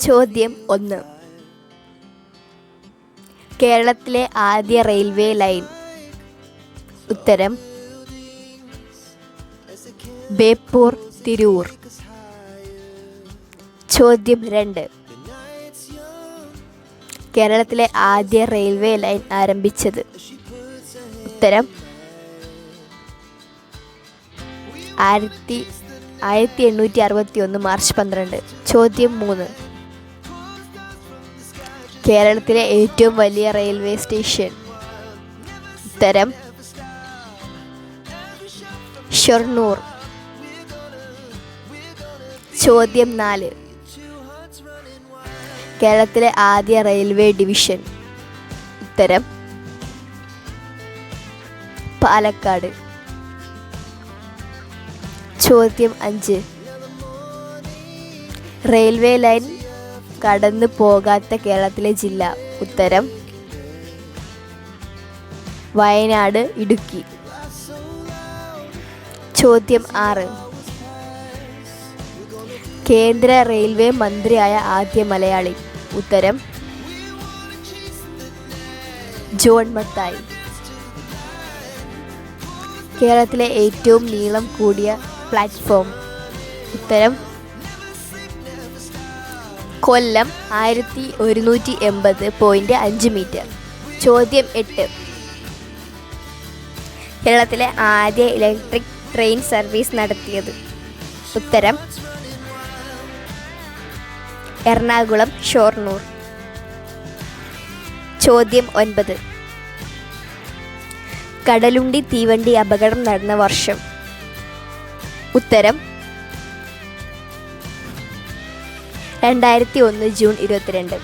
ചോദ്യം ഒന്ന്. കേരളത്തിലെ ആദ്യ റെയിൽവേ ലൈൻ. ഉത്തരം. ബേപ്പൂർ തിരൂർ. ചോദ്യം രണ്ട്. കേരളത്തിലെ ആദ്യ റെയിൽവേ ലൈൻ ആരംഭിച്ചത്. ഉത്തരം. ആയിരത്തി ആയിരത്തി എണ്ണൂറ്റി അറുപത്തി ഒന്ന് മാർച്ച് പന്ത്രണ്ട്. ചോദ്യം മൂന്ന്. കേരളത്തിലെ ഏറ്റവും വലിയ റെയിൽവേ സ്റ്റേഷൻ. ഉത്തരം ഷൊർണൂർ. ചോദ്യം നാല്. കേരളത്തിലെ ആദ്യ റെയിൽവേ ഡിവിഷൻ. ഉത്തരം പാലക്കാട്. ചോദ്യം അഞ്ച്. റെയിൽവേ ലൈൻ കടന്നു പോകാത്ത കേരളത്തിലെ ജില്ല. ഉത്തരം വയനാട് ഇടുക്കി. ചോദ്യം ആറ്. കേന്ദ്ര റെയിൽവേ മന്ത്രിയായ ആദ്യ മലയാളി. ഉത്തരം ജോൺ മത്തായി. കേരളത്തിലെ ഏറ്റവും നീളം കൂടിയ പ്ലാറ്റ്ഫോം ഉത്തരം കൊല്ലം ആയിരത്തി ഒരുന്നൂറ്റി എൺപത് പോയിന്റ് അഞ്ച് മീറ്റർ ചോദ്യം എട്ട്. കേരളത്തിലെ ആദ്യ ഇലക്ട്രിക് ട്രെയിൻ സർവീസ് നടത്തിയത്. ഉത്തരം എറണാകുളം ഷോർണൂർ. ചോദ്യം ഒൻപത്. കടലുണ്ടി തീവണ്ടി അപകടം നടന്ന വർഷം. ഉത്തരം രണ്ടായിരത്തി ഒന്ന് ജൂൺ ഇരുപത്തിരണ്ട്.